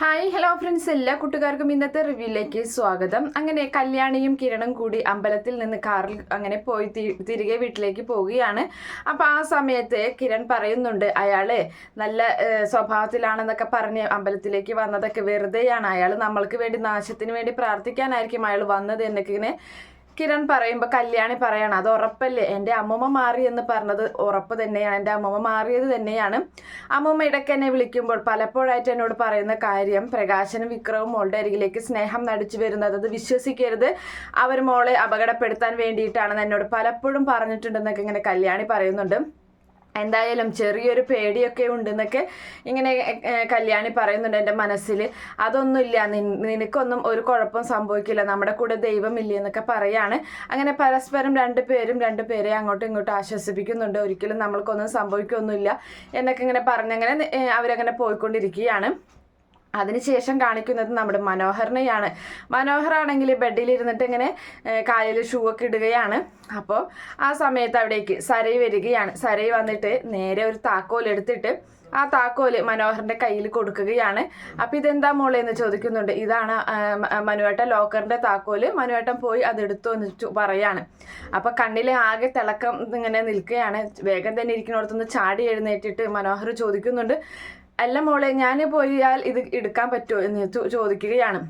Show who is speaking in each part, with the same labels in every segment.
Speaker 1: Hi hello friends എല്ലാ കൂട്ടുകാർക്കും ഇന്നത്തെ റിവ്യൂയിലേക്ക് സ്വാഗതം. അങ്ങനെ കല്യാണിയും കിരണും കൂടി അമ്പലത്തിൽ നിന്ന് കാറിൽ അങ്ങനെ പോയി തിരികെ വീട്ടിലേക്ക് പോവുകയാണ്. അപ്പോൾ ആ സമയത്ത് കിരൺ പറയുന്നുണ്ട് അയാൾ നല്ല സ്വഭാവത്തിലാണെന്നൊക്കെ പറഞ്ഞ് അമ്പലത്തിലേക്ക് വന്നതൊക്കെ വെറുതെയാണ്. അയാൾ നമ്മൾക്ക് വേണ്ടി നാശത്തിന് വേണ്ടി പ്രാർത്ഥിക്കാനായിരിക്കും അയാൾ വന്നത് എന്നൊക്കെ ഇങ്ങനെ കിരൺ പറയുമ്പോൾ കല്യാണി പറയണം അത് ഉറപ്പല്ലേ? എന്റെ അമ്മമ്മ മാറി എന്ന് പറഞ്ഞത് ഉറപ്പ് തന്നെയാണ്. എന്റെ അമ്മമ്മ മാറിയത് തന്നെയാണ്. അമ്മമ്മ ഇടയ്ക്ക് എന്നെ വിളിക്കുമ്പോൾ പലപ്പോഴായിട്ട് എന്നോട് പറയുന്ന കാര്യം പ്രകാശനും വിക്രവും മോളുടെ അരികിലേക്ക് സ്നേഹം നടിച്ചു വരുന്നത് അത് വിശ്വസിക്കരുത്. അവർ മോളെ അപകടപ്പെടുത്താൻ വേണ്ടിയിട്ടാണെന്ന് എന്നോട് പലപ്പോഴും പറഞ്ഞിട്ടുണ്ടെന്നൊക്കെ ഇങ്ങനെ കല്യാണി പറയുന്നുണ്ട്. എന്തായാലും ചെറിയൊരു പേടിയൊക്കെ ഉണ്ടെന്നൊക്കെ ഇങ്ങനെ കല്യാണി പറയുന്നുണ്ട് എന്റെ മനസ്സിൽ. അതൊന്നുമില്ല നിനക്കൊന്നും ഒരു കുഴപ്പം സംഭവിക്കില്ല. നമ്മുടെ കൂടെ ദൈവമില്ല എന്നൊക്കെ പറയാണ്. അങ്ങനെ പരസ്പരം രണ്ട് പേരും രണ്ട് പേരെ അങ്ങോട്ടും ഇങ്ങോട്ടും ആശ്വസിപ്പിക്കുന്നുണ്ട്. ഒരിക്കലും നമ്മൾക്കൊന്നും സംഭവിക്കൊന്നുമില്ല എന്നൊക്കെ ഇങ്ങനെ പറഞ്ഞങ്ങനെ അവരങ്ങനെ പോയിക്കൊണ്ടിരിക്കുകയാണ്. അതിനുശേഷം കാണിക്കുന്നത് നമ്മുടെ മനോഹറിനെയാണ്. മനോഹറാണെങ്കിൽ ബെഡിലിരുന്നിട്ട് ഇങ്ങനെ കാലിൽ ഷൂ ഒക്കെ ഇടുകയാണ്. അപ്പോൾ ആ സമയത്ത് അവിടേക്ക് സരൈ വരികയാണ്. സരൈ വന്നിട്ട് നേരെ ഒരു താക്കോൽ എടുത്തിട്ട് ആ താക്കോൽ മനോഹറിന്റെ കയ്യിൽ കൊടുക്കുകയാണ്. അപ്പൊ ഇതെന്താ മോളെ എന്ന് ചോദിക്കുന്നുണ്ട്. ഇതാണ് മനുവേട്ടൻ ലോക്കറിന്റെ താക്കോൽ. മനുവേട്ടൻ പോയി അത് എടുത്തു എന്ന് പറയാണ്. അപ്പൊ കണ്ണിലെ ആകെ തിളക്കം ഇങ്ങനെ നിൽക്കുകയാണ്. വേഗം തന്നെ ഇരിക്കുന്നിടത്തുനിന്ന് ചാടി എഴുന്നേറ്റിട്ട് മനോഹർ ചോദിക്കുന്നുണ്ട് അല്ല മോളെ ഞാൻ പോയാൽ ഇത് എടുക്കാൻ പറ്റുമോ എന്ന് ചോദിക്കുകയാണ്.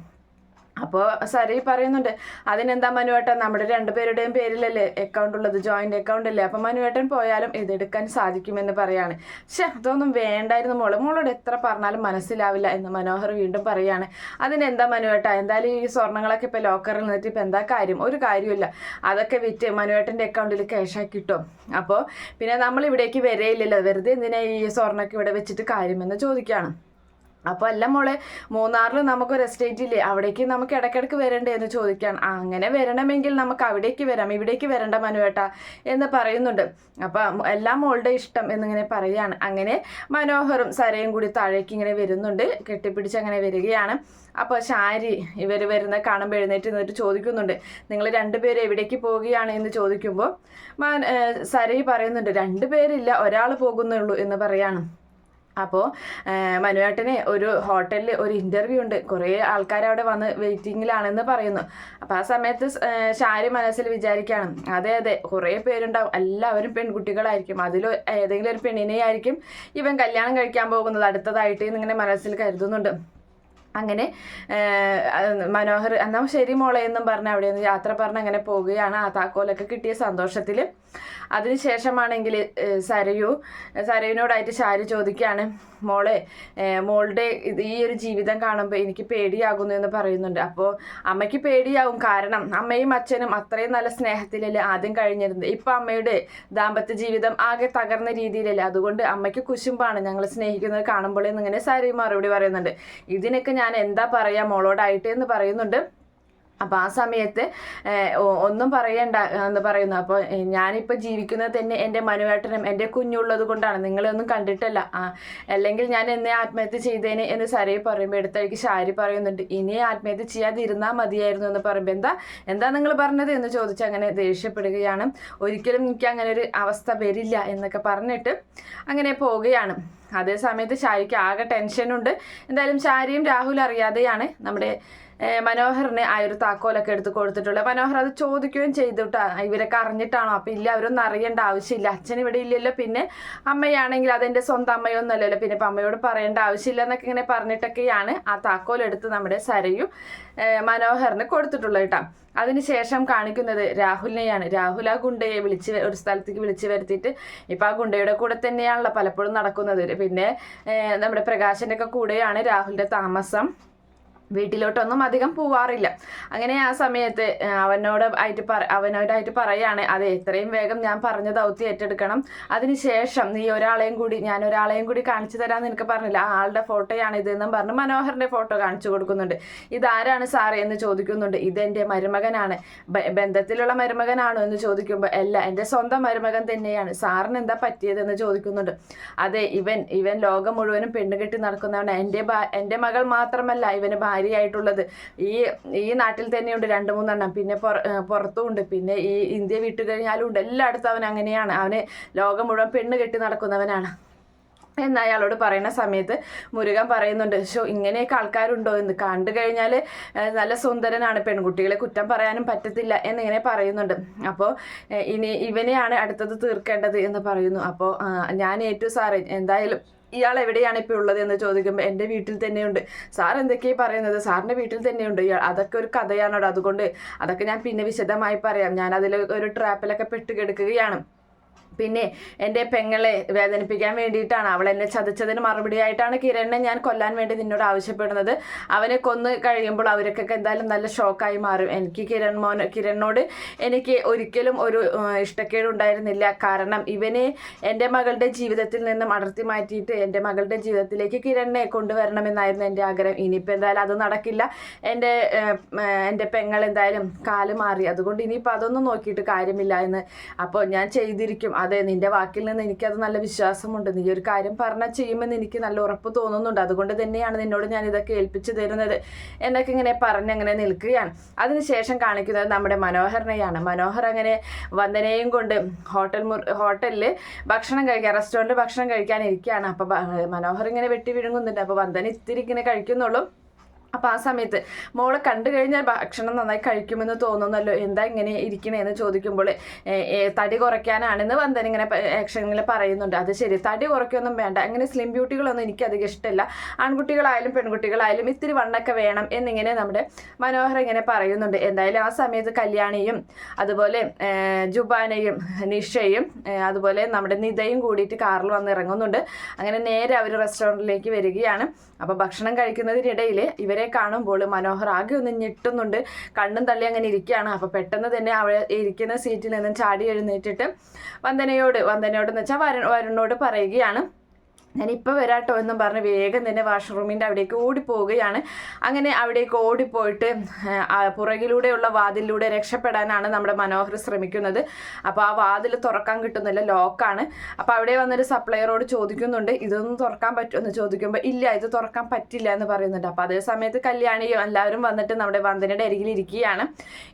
Speaker 1: അപ്പോൾ സരി പറയുന്നുണ്ട് അതിനെന്താ മനുവേട്ടൻ? നമ്മുടെ രണ്ടുപേരുടെയും പേരിലല്ലേ അക്കൗണ്ട് ഉള്ളത്? ജോയിന്റ് അക്കൗണ്ട് അല്ലേ? അപ്പം മനുവേട്ടൻ പോയാലും ഇതെടുക്കാൻ സാധിക്കുമെന്ന് പറയാണ്. പക്ഷെ അതൊന്നും വേണ്ടായിരുന്നു മോൾ. മോളോട് എത്ര പറഞ്ഞാലും മനസ്സിലാവില്ല എന്ന് മനോഹർ വീണ്ടും പറയാണ്. അതിനെന്താ മനുവേട്ട? എന്തായാലും ഈ സ്വർണങ്ങളൊക്കെ ഇപ്പം ലോക്കറിൽ നിന്നിട്ട് ഇപ്പം എന്താ കാര്യം? ഒരു കാര്യമില്ല അതൊക്കെ വിറ്റ് മനുവേട്ടന്റെ അക്കൗണ്ടിൽ ക്യാഷാക്കി കിട്ടും. അപ്പോൾ പിന്നെ നമ്മൾ ഇവിടേക്ക് വരെയില്ലല്ലോ. വെറുതെ എന്തിനാ ഈ സ്വർണമൊക്കെ ഇവിടെ വെച്ചിട്ട് കാര്യമെന്ന് ചോദിക്കുകയാണ് അപ്പോൾ അല്ല മോളെ മൂന്നാറിൽ നമുക്കൊരു എസ്റ്റേറ്റ് ഇല്ലേ അവിടേക്ക് നമുക്ക് ഇടയ്ക്കിടയ്ക്ക് വരണ്ടേ എന്ന് ചോദിക്കാൻ. അങ്ങനെ വരണമെങ്കിൽ നമുക്ക് അവിടേക്ക് വരാം ഇവിടേക്ക് വരണ്ട മനുവേട്ട എന്ന് പറയുന്നുണ്ട്. അപ്പോൾ എല്ലാം മോളുടെ ഇഷ്ടം എന്നിങ്ങനെ പറയുകയാണ്. അങ്ങനെ മനോഹറും സരയും കൂടി താഴേക്ക് ഇങ്ങനെ വരുന്നുണ്ട് കെട്ടിപ്പിടിച്ച് അങ്ങനെ വരികയാണ്. അപ്പോൾ ശാരി ഇവർ വരുന്ന കാണുമ്പോൾ എഴുന്നേറ്റ് നിന്നിട്ട് ചോദിക്കുന്നുണ്ട് നിങ്ങൾ രണ്ടുപേരും എവിടേക്ക് പോവുകയാണ്? എന്ന് ചോദിക്കുമ്പോൾ സരയി പറയുന്നുണ്ട് രണ്ടുപേരില്ല ഒരാൾ പോകുന്നുള്ളൂ എന്ന് പറയാണ്. അപ്പോൾ മനുവേട്ടന് ഒരു ഹോട്ടലിൽ ഒരു ഇന്റർവ്യൂ ഉണ്ട്. കുറേ ആൾക്കാർ അവിടെ വന്ന് വെയിറ്റിങ്ങിലാണെന്ന് പറയുന്നു. അപ്പോൾ ആ സമയത്ത് ഷാരി മനസ്സിൽ വിചാരിക്കുകയാണ് അതെ അതെ കുറേ പേരുണ്ടാവും. എല്ലാവരും പെൺകുട്ടികളായിരിക്കും. അതിൽ ഏതെങ്കിലും ഒരു പെണ്ണിനെ ആയിരിക്കും ഇവൻ കല്യാണം കഴിക്കാൻ പോകുന്നത്. അടുത്തതായിട്ട് ഇങ്ങനെ മനസ്സിൽ കരുതുന്നുണ്ട്. അങ്ങനെ മനോഹർ എന്നാൽ ശരി മോളെ എന്നും പറഞ്ഞ് അവിടെ നിന്ന് യാത്ര പറഞ്ഞ് അങ്ങനെ പോവുകയാണ്. ആ താക്കോലൊക്കെ കിട്ടിയ സന്തോഷത്തിൽ അതിനുശേഷമാണെങ്കിൽ സരയു സരയുവിനോടായിട്ട് ശാരി ചോദിക്കുകയാണ്. മോളെ മോളുടെ ഈ ഒരു ജീവിതം കാണുമ്പോൾ എനിക്ക് പേടിയാകുന്നു എന്ന് പറയുന്നുണ്ട്. അപ്പോൾ അമ്മയ്ക്ക് പേടിയാവും. കാരണം അമ്മയും അച്ഛനും അത്രയും നല്ല സ്നേഹത്തിലല്ലേ ആദ്യം കഴിഞ്ഞിരുന്നത്. ഇപ്പം അമ്മയുടെ ദാമ്പത്യ ജീവിതം ആകെ തകർന്ന രീതിയിലല്ലേ. അതുകൊണ്ട് അമ്മയ്ക്ക് കുശുമ്പാണ് ഞങ്ങൾ സ്നേഹിക്കുന്നത് കാണുമ്പോൾ എന്നിങ്ങനെ സരയു മറുപടി പറയുന്നുണ്ട്. ഇതിനൊക്കെ ഞാൻ എന്താ പറയാ മോളോടായിട്ട് എന്ന് പറയുന്നുണ്ട്. അപ്പോൾ ആ സമയത്ത് ഒന്നും പറയണ്ട എന്ന് പറയുന്നു അപ്പോൾ ഞാനിപ്പോൾ ജീവിക്കുന്നത് തന്നെ എന്റെ മനുവേട്ടനും എന്റെ കുഞ്ഞുള്ളത് കൊണ്ടാണ്. നിങ്ങളൊന്നും കണ്ടിട്ടല്ല. അല്ലെങ്കിൽ ഞാൻ എന്നെ ആത്മഹത്യ ചെയ്തേനെ എന്ന് സരയെ പറയുമ്പോൾ എടുത്തഴിക്ക് ശാരി പറയുന്നുണ്ട്. ഇനി ആത്മഹത്യ ചെയ്യാതിരുന്നാൽ മതിയായിരുന്നു എന്ന് പറയുമ്പോൾ എന്താ എന്താ നിങ്ങൾ പറഞ്ഞത് എന്ന് ചോദിച്ച് അങ്ങനെ ദേഷ്യപ്പെടുകയാണ്. ഒരിക്കലും എനിക്ക് അങ്ങനെ ഒരു അവസ്ഥ വരില്ല എന്നൊക്കെ പറഞ്ഞിട്ട് അങ്ങനെ പോവുകയാണ്. അതേ ഷാരിക്ക് ആകെ ടെൻഷനുണ്ട് എന്തായാലും ഷാരിയും രാഹുൽ അറിയാതെയാണ് നമ്മുടെ മനോഹറിന് ആ ഒരു താക്കോലൊക്കെ എടുത്ത് കൊടുത്തിട്ടുള്ളത്. മനോഹർ അത് ചോദിക്കുകയും ചെയ്തിട്ടാ. ഇവരൊക്കെ അറിഞ്ഞിട്ടാണോ? അപ്പം ഇല്ല അവരൊന്നും അറിയേണ്ട ആവശ്യമില്ല. അച്ഛൻ ഇവിടെ ഇല്ലല്ലോ. പിന്നെ അമ്മയാണെങ്കിൽ അതെന്റെ സ്വന്തം അമ്മയൊന്നും അല്ലല്ലോ പിന്നെ ഇപ്പം അമ്മയോട് പറയേണ്ട ആവശ്യമില്ല എന്നൊക്കെ ഇങ്ങനെ പറഞ്ഞിട്ടൊക്കെയാണ് ആ താക്കോലെടുത്ത് നമ്മുടെ സരയും മനോഹറിന് കൊടുത്തിട്ടുള്ളത് കേട്ടോ അതിനുശേഷം കാണിക്കുന്നത് രാഹുലിനെയാണ്. രാഹുൽ ആ ഗുണ്ടയെ വിളിച്ച് ഒരു സ്ഥലത്തേക്ക് വിളിച്ചു വരുത്തിയിട്ട് ഇപ്പം ആ ഗുണ്ടയുടെ കൂടെ തന്നെയാണല്ലോ പലപ്പോഴും നടക്കുന്നത്. പിന്നെ നമ്മുടെ പ്രകാശന്റെ ഒക്കെ കൂടെയാണ് രാഹുലിന്റെ താമസം. വീട്ടിലോട്ടൊന്നും അധികം പോവാറില്ല. അങ്ങനെ ആ സമയത്ത് അവനോട് ആയിട്ട് പറ അവനോടായിട്ട് പറയാണ് അതെ എത്രയും വേഗം ഞാൻ പറഞ്ഞ ദൗത്യം ഏറ്റെടുക്കണം. അതിനുശേഷം നീ ഒരാളെയും കൂടി ഞാൻ ഒരാളെയും കൂടി കാണിച്ചു തരാമെന്ന് എനിക്ക് പറഞ്ഞില്ല. ആ ആളുടെ ഫോട്ടോയാണ് ഇതെന്നും പറഞ്ഞ് മനോഹറിന്റെ ഫോട്ടോ കാണിച്ചു കൊടുക്കുന്നുണ്ട്. ഇതാരാണ് സാറേ എന്ന് ചോദിക്കുന്നുണ്ട്. ഇതെന്റെ മരുമകനാണ്. ബന്ധത്തിലുള്ള മരുമകനാണോ എന്ന് ചോദിക്കുമ്പോൾ അല്ല എന്റെ സ്വന്തം മരുമകൻ തന്നെയാണ്. സാറിന് എന്താ പറ്റിയതെന്ന് ചോദിക്കുന്നുണ്ട്. അതെ ഇവൻ ഇവൻ ലോകം മുഴുവനും പെണ്ണുകെട്ടി നടക്കുന്നവനാണ് എന്റെ എന്റെ മകൾ മാത്രമല്ല ഇവന് ഭാര്യയായിട്ടുള്ളത്. ഈ ഈ നാട്ടിൽ തന്നെയുണ്ട് രണ്ട് മൂന്നെണ്ണം. പിന്നെ പുറ- പുറത്തും ഉണ്ട് പിന്നെ ഈ ഇന്ത്യ വിട്ടു കഴിഞ്ഞാലും ഉണ്ട്. എല്ലായിടത്തും അവൻ അങ്ങനെയാണ്. അവന് ലോകം മുഴുവൻ പെണ്ണ് കെട്ടി നടക്കുന്നവനാണ്. എന്ന് അയാളോട് പറയുന്ന സമയത്ത് മുരുകൻ പറയുന്നുണ്ട് ഷോ ഇങ്ങനെയൊക്കെ ആൾക്കാരുണ്ടോ എന്ന്? കണ്ടു കഴിഞ്ഞാൽ നല്ല സുന്ദരനാണ് പെൺകുട്ടികളെ. കുറ്റം പറയാനും പറ്റത്തില്ല. എന്നിങ്ങനെ പറയുന്നുണ്ട്. അപ്പോൾ ഇനി ഇവനെയാണ് അടുത്തത് തീർക്കേണ്ടത് എന്ന് പറയുന്നു. അപ്പോൾ ഞാൻ ഏറ്റു സാറേ എന്തായാലും ഇയാൾ എവിടെയാണ് ഇപ്പോൾ ഉള്ളത് എന്ന് ചോദിക്കുമ്പോൾ എന്റെ വീട്ടിൽ തന്നെയുണ്ട്. സാർ എന്തൊക്കെയാണ് പറയുന്നത്? സാറിന്റെ വീട്ടിൽ തന്നെയുണ്ട്. ഇയാൾ അതൊക്കെ ഒരു കഥയാണോ അതുകൊണ്ട് അതൊക്കെ ഞാൻ പിന്നെ വിശദമായി പറയാം. ഞാൻ അതിൽ ഒരു ട്രാപ്പിലൊക്കെ പെട്ട് കിടക്കുകയാണ് പിന്നെ എന്റെ പെങ്ങളെ വേദനിപ്പിക്കാൻ വേണ്ടിയിട്ടാണ്. അവൾ എന്നെ ചതിച്ചതിന് മറുപടിയായിട്ടാണ് കിരണിനെ ഞാൻ കൊല്ലാൻ വേണ്ടി നിന്നോട് ആവശ്യപ്പെടുന്നത്. അവനെ കൊന്ന് കഴിയുമ്പോൾ അവർക്കൊക്കെ എന്തായാലും നല്ല ഷോക്കായി മാറും. എനിക്ക് കിരൺ മോൻ കിരണിനോട് എനിക്ക് ഒരിക്കലും ഒരു ഇഷ്ടക്കേട് ഉണ്ടായിരുന്നില്ല. കാരണം ഇവനെ എന്റെ മകളുടെ ജീവിതത്തിൽ നിന്നും അടർത്തി മാറ്റിയിട്ട് എന്റെ മകളുടെ ജീവിതത്തിലേക്ക് കിരണിനെ കൊണ്ടുവരണമെന്നായിരുന്നു എന്റെ ആഗ്രഹം. ഇനിയിപ്പോൾ എന്തായാലും അത് നടക്കില്ല. എന്റെ എന്റെ പെങ്ങൾ എന്തായാലും കാൽ മാറി. അതുകൊണ്ട് ഇനിയിപ്പോൾ അതൊന്നും നോക്കിയിട്ട് കാര്യമില്ല എന്ന്. അപ്പോൾ ഞാൻ ചെയ്തിരിക്കും. അതെ നിന്റെ വാക്കിൽ നിന്ന് എനിക്കത് നല്ല വിശ്വാസമുണ്ട്. നീ ഒരു കാര്യം പറഞ്ഞാൽ ചെയ്യുമെന്ന് എനിക്ക് നല്ല ഉറപ്പ് തോന്നുന്നുണ്ട്. അതുകൊണ്ട് തന്നെയാണ് നിന്നോട് ഞാൻ ഇതൊക്കെ ഏൽപ്പിച്ചു തരുന്നത്. എന്നൊക്കെ ഇങ്ങനെ പറഞ്ഞങ്ങനെ നിൽക്കുകയാണ്. അതിനുശേഷം കാണിക്കുന്നത് നമ്മുടെ മനോഹരനെയാണ്. മനോഹർ അങ്ങനെ വന്ദനയും കൊണ്ട് ഹോട്ടൽ ഹോട്ടലിൽ ഭക്ഷണം കഴിക്കാൻ റെസ്റ്റോറന്റിൽ ഭക്ഷണം കഴിക്കാൻ ഇരിക്കുകയാണ്. അപ്പോൾ മനോഹർ ഇങ്ങനെ വെട്ടി വിഴുങ്ങുന്നുണ്ട്. അപ്പോൾ വന്ദന ഇത്തിരി ഇങ്ങനെ കഴിക്കുന്നുള്ളൂ. അപ്പോൾ ആ സമയത്ത് മോളെ കണ്ടു കഴിഞ്ഞാൽ ഭക്ഷണം നന്നായി കഴിക്കുമെന്ന് തോന്നുന്നല്ലോ. എന്താ ഇങ്ങനെ ഇരിക്കണേന്ന് ചോദിക്കുമ്പോൾ തടി കുറയ്ക്കാനാണെന്ന് വന്ദന ഇങ്ങനെ ആക്ഷനിൽ പറയുന്നുണ്ട്. അത് ശരി തടി കുറയ്ക്കൊന്നും വേണ്ട. അങ്ങനെ സ്ലിം ബ്യൂട്ടികളൊന്നും എനിക്ക് അധികം ഇഷ്ടമല്ല ആൺകുട്ടികളായാലും പെൺകുട്ടികളായാലും ഇത്തിരി വണ്ണൊക്കെ വേണം എന്നിങ്ങനെ നമ്മുടെ മനോഹർ ഇങ്ങനെ പറയുന്നുണ്ട്. എന്തായാലും ആ സമയത്ത് കല്യാണിയും അതുപോലെ ജുബാനയും നിഷയും അതുപോലെ നമ്മുടെ നിതയും കൂടിയിട്ട് കാറിൽ വന്ന് ഇറങ്ങുന്നുണ്ട്. അങ്ങനെ നേരെ അവർ റെസ്റ്റോറന്റിലേക്ക് വരികയാണ്. അപ്പോൾ ഭക്ഷണം കഴിക്കുന്നതിനിടയിൽ ഇവരെ കാണുമ്പോൾ മനോഹർ ആകെ ഒന്ന് ഞെട്ടുന്നുണ്ട്. കണ്ണും തള്ളി അങ്ങനെ ഇരിക്കുകയാണ്. അപ്പോൾ പെട്ടെന്ന് തന്നെ അവൾ ഇരിക്കുന്ന സീറ്റിൽ നിന്നും ചാടി എഴുന്നേറ്റിട്ട് വന്ദനയോട് വന്ദനയോട് എന്ന് വെച്ചാൽ വരുണോട് പറയുകയാണ്. ഞാനിപ്പോൾ വരാട്ടോ എന്നും പറഞ്ഞ് വേഗം തന്നെ വാഷ്റൂമിന്റെ അവിടേക്ക് ഓടിപ്പോവുകയാണ്. അങ്ങനെ അവിടേക്ക് ഓടിപ്പോയിട്ട് പുറകിലൂടെയുള്ള വാതിലിലൂടെ രക്ഷപ്പെടാനാണ് നമ്മുടെ മനോഹർ ശ്രമിക്കുന്നത്. അപ്പോൾ ആ വാതിൽ തുറക്കാൻ കിട്ടുന്നില്ല ലോക്കാണ്. അപ്പോൾ അവിടെ വന്നൊരു സപ്ലയറോട് ചോദിക്കുന്നുണ്ട് ഇതൊന്നും തുറക്കാൻ പറ്റുമെന്ന് ചോദിക്കുമ്പോൾ ഇല്ല ഇത് തുറക്കാൻ പറ്റില്ല എന്ന് പറയുന്നുണ്ട്. അപ്പോൾ അതേ സമയത്ത് കല്യാണിയും എല്ലാവരും വന്നിട്ട് നമ്മുടെ വന്ദനയുടെ അരികിൽ ഇരിക്കുകയാണ്.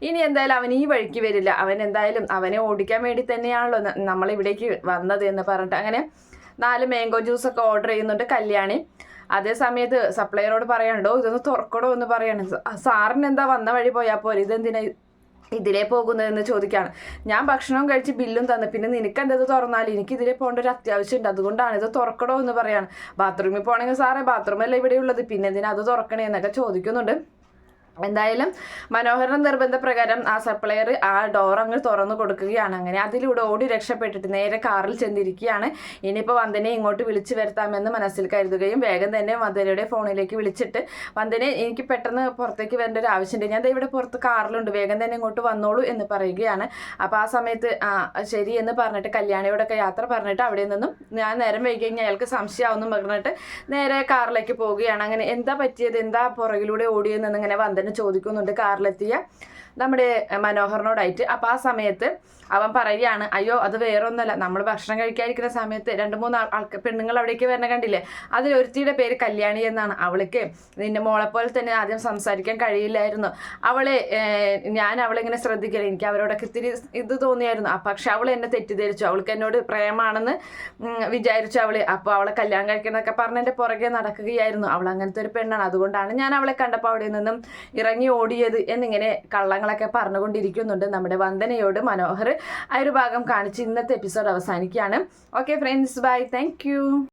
Speaker 1: ഇനി എന്തായാലും അവൻ ഈ വഴിക്ക് വരില്ല. അവൻ എന്തായാലും അവനെ ഓടിക്കാൻ വേണ്ടി തന്നെയാണല്ലോ നമ്മളിവിടേക്ക് വന്നത് എന്ന് പറഞ്ഞിട്ട്. അങ്ങനെ നാല് മാംഗോ ജ്യൂസ് ഒക്കെ ഓർഡർ ചെയ്യുന്നുണ്ട് കല്യാണി. അതേ സമയത്ത് സപ്ലയറോട് പറയാനുണ്ടോ ഇതൊന്ന് തുറക്കടോ എന്ന് പറയാണ്. സാറിന് എന്താ വന്ന വഴി പോയാൽ പോലെ ഇതെന്തിനാ ഇതിലേ പോകുന്നതെന്ന് ചോദിക്കുകയാണ് ഞാൻ ഭക്ഷണവും കഴിച്ച് ബില്ലും തന്നു. പിന്നെ നിനക്ക് എന്തത് തുറന്നാൽ എനിക്ക് ഇതിലേ പോകേണ്ട ഒരു അത്യാവശ്യമുണ്ട് അതുകൊണ്ടാണ് ഇത് തുറക്കടോ എന്ന് പറയാണ്. ബാത്റൂമിൽ പോകണമെങ്കിൽ സാറേ ബാത്റൂമല്ല ഇവിടെ ഉള്ളത് പിന്നെ എന്തിനാ അത് തുറക്കണേ എന്നൊക്കെ ചോദിക്കുന്നുണ്ട്. എന്തായാലും മനോഹരൻ നിർബന്ധപ്രകാരം ആ സപ്ലയർ ആ ഡോർ അങ്ങ് തുറന്നു കൊടുക്കുകയാണ് അങ്ങനെ. അതിലൂടെ ഓടി രക്ഷപ്പെട്ടിട്ട് നേരെ കാറിൽ ചെന്നിരിക്കുകയാണ്. ഇനിയിപ്പോൾ വന്ദനെ ഇങ്ങോട്ട് വിളിച്ചു വരുത്താമെന്ന് മനസ്സിൽ കരുതുകയും വേഗം തന്നെ വന്ദനയുടെ ഫോണിലേക്ക് വിളിച്ചിട്ട് വന്ദനെ എനിക്ക് പെട്ടെന്ന് പുറത്തേക്ക് വരേണ്ട ഒരു ആവശ്യമുണ്ട്. ഞാൻ ഇവിടെ പുറത്ത് കാറിലുണ്ട്. വേഗം തന്നെ ഇങ്ങോട്ട് വന്നോളൂ എന്ന് പറയുകയാണ്. അപ്പോൾ ആ സമയത്ത് ആ ശരി എന്ന് പറഞ്ഞിട്ട് കല്യാണിയോടൊക്കെ യാത്ര പറഞ്ഞിട്ട് അവിടെ നിന്നും ഞാൻ നേരം വൈകി കഴിഞ്ഞാൽ അയാൾക്ക് സംശയമാവുന്നു പറഞ്ഞിട്ട് നേരെ കാറിലേക്ക് പോവുകയാണ്. അങ്ങനെ എന്താ പറ്റിയത്? എന്താ പുറകിലൂടെ ഓടിയെന്ന് ഇങ്ങനെ വന്ദന തന്നെ ചോദിക്കുന്നുണ്ട്. കാറിലെത്തിയ നമ്മുടെ മനോഹറിനോടായിട്ട്. അപ്പോൾ ആ സമയത്ത് അവൻ പറയുകയാണ് അയ്യോ അത് വേറെ ഒന്നല്ല നമ്മൾ ഭക്ഷണം കഴിക്കാതിരിക്കുന്ന സമയത്ത് രണ്ട് മൂന്ന് ആൾക്ക് പെണ്ണുങ്ങൾ അവിടേക്ക് വരണ കണ്ടില്ലേ? അതിലൊരുത്തിയുടെ പേര് കല്യാണി എന്നാണ്. അവൾക്ക് നിന്റെ മോളെ പോലെ തന്നെ ആദ്യം സംസാരിക്കാൻ കഴിയില്ലായിരുന്നു. അവളെ ഞാൻ അവളെ ഇങ്ങനെ ശ്രദ്ധിക്കില്ല. എനിക്ക് അവരോടൊക്കെ ഇത്തിരി ഇത് തോന്നിയായിരുന്നു. പക്ഷെ അവൾ എന്നെ തെറ്റിദ്ധരിച്ചു. അവൾക്ക് എന്നോട് പ്രേമാണെന്ന് വിചാരിച്ചു അവൾ അപ്പോൾ അവളെ കല്യാണം കഴിക്കണമെന്നൊക്കെ പറഞ്ഞ് എന്റെ പുറകെ നടക്കുകയായിരുന്നു. അവൾ അങ്ങനത്തെ ഒരു പെണ്ണാണ്. അതുകൊണ്ടാണ് ഞാൻ അവളെ കണ്ടപ്പോൾ അവിടെ നിന്നും ഇറങ്ങി ഓടിയത് എന്നിങ്ങനെ കള്ളങ്ങളൊക്കെ പറഞ്ഞുകൊണ്ടിരിക്കുന്നുണ്ട് നമ്മുടെ വന്ദനയോട് മനോഹർ ആ ഒരു ഭാഗം കാണിച്ച് ഇന്നത്തെ എപ്പിസോഡ് അവസാനിക്കുകയാണ്. Okay friends bye thank